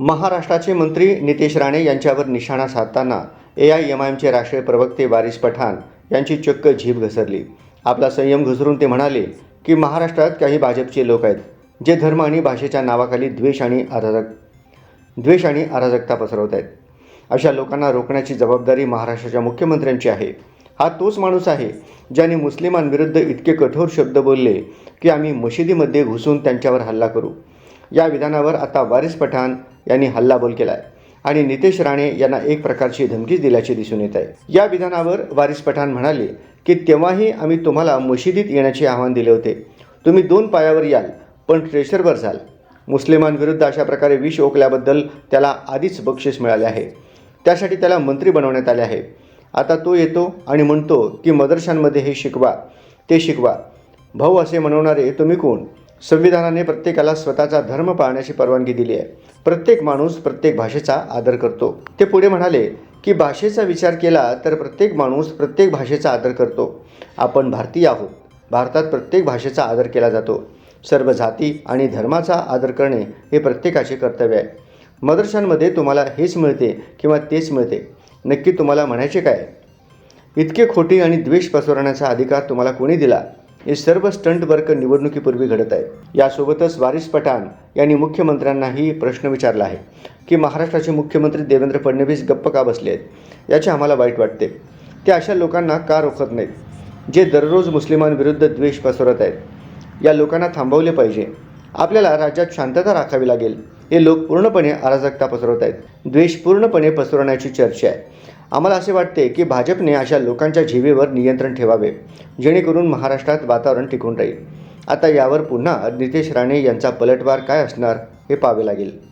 महाराष्ट्राचे मंत्री नितेश राणे यांच्यावर निशाणा साधताना ए आय एम आय एमचे राष्ट्रीय प्रवक्ते वारिस पठाण यांची चक्क झीप घसरली. आपला संयम घसरून ते म्हणाले की महाराष्ट्रात काही भाजपचे लोक आहेत जे धर्म आणि भाषेच्या नावाखाली द्वेष आणि अराजक द्वेष आणि अराजकता पसरवत आहेत. अशा लोकांना रोखण्याची जबाबदारी महाराष्ट्राच्या मुख्यमंत्र्यांची आहे. हा तोच माणूस आहे ज्याने मुस्लिमांविरुद्ध इतके कठोर शब्द बोलले की आम्ही मशिदीमध्ये घुसून त्यांच्यावर हल्ला करू. या विधानावर आता वारिस पठाण यांनी हल्लाबोल केला आहे आणि नितेश राणे यांना एक प्रकारची धमकीच दिल्याचे दिसून येत आहे. या विधानावर वारिस पठाण म्हणाले की तेव्हाही आम्ही तुम्हाला मशिदीत येण्याचे आव्हान दिले होते. तुम्ही दोन पायावर याल पण ट्रेशरवर जाल. मुस्लिमांविरुद्ध अशा प्रकारे विष ओकल्याबद्दल त्याला आधीच बक्षीस मिळाले आहे. त्यासाठी त्याला मंत्री बनवण्यात आले आहे. आता तो येतो आणि म्हणतो की मदरशांमध्ये हे शिकवा ते शिकवा. भाऊ असे म्हणवणारे तुम्ही कोण? संविधानाने प्रत्येकाला स्वतःचा धर्म पाळण्याची परवानगी दिली आहे. प्रत्येक माणूस प्रत्येक भाषेचा आदर करतो. ते पुढे म्हणाले की भाषेचा विचार केला तर प्रत्येक माणूस प्रत्येक भाषेचा आदर करतो. आपण भारतीय आहोत. भारतात प्रत्येक भाषेचा आदर केला जातो. सर्व जाती आणि धर्माचा आदर करणे हे प्रत्येकाचे कर्तव्य आहे. मदरशांमध्ये तुम्हाला हेच मिळते किंवा तेच मिळते. नक्की तुम्हाला म्हणायचे काय? इतके खोटी आणि द्वेष पसरवण्याचा अधिकार तुम्हाला कोणी दिला? हे सर्व स्टंट वर्क निवडणुकीपूर्वी घडत आहे यासोबतच वारिस पठाण यांनी मुख्यमंत्र्यांनाही प्रश्न विचारला आहे की महाराष्ट्राचे मुख्यमंत्री देवेंद्र फडणवीस गप्प का बसले आहेत? याचे आम्हाला वाईट वाटते. ते अशा लोकांना का रोखत नाहीत? जे दररोज मुस्लिमांविरुद्ध द्वेष पसरत आहेत. या लोकांना थांबवले पाहिजे. आपल्याला राज्यात शांतता राखावी लागेल. हे लोक पूर्णपणे अराजकता पसरवत आहेत. द्वेष पूर्णपणे पसरवण्याची चर्चा आहे. आम्हाला असे वाटते की भाजपने अशा लोकांच्या जीवेवर नियंत्रण ठेवावे जेणेकरून महाराष्ट्रात वातावरण टिकून राहील. आता यावर पुन्हा नितेश राणे यांचा पलटवार काय असणार हे पाहावे लागेल.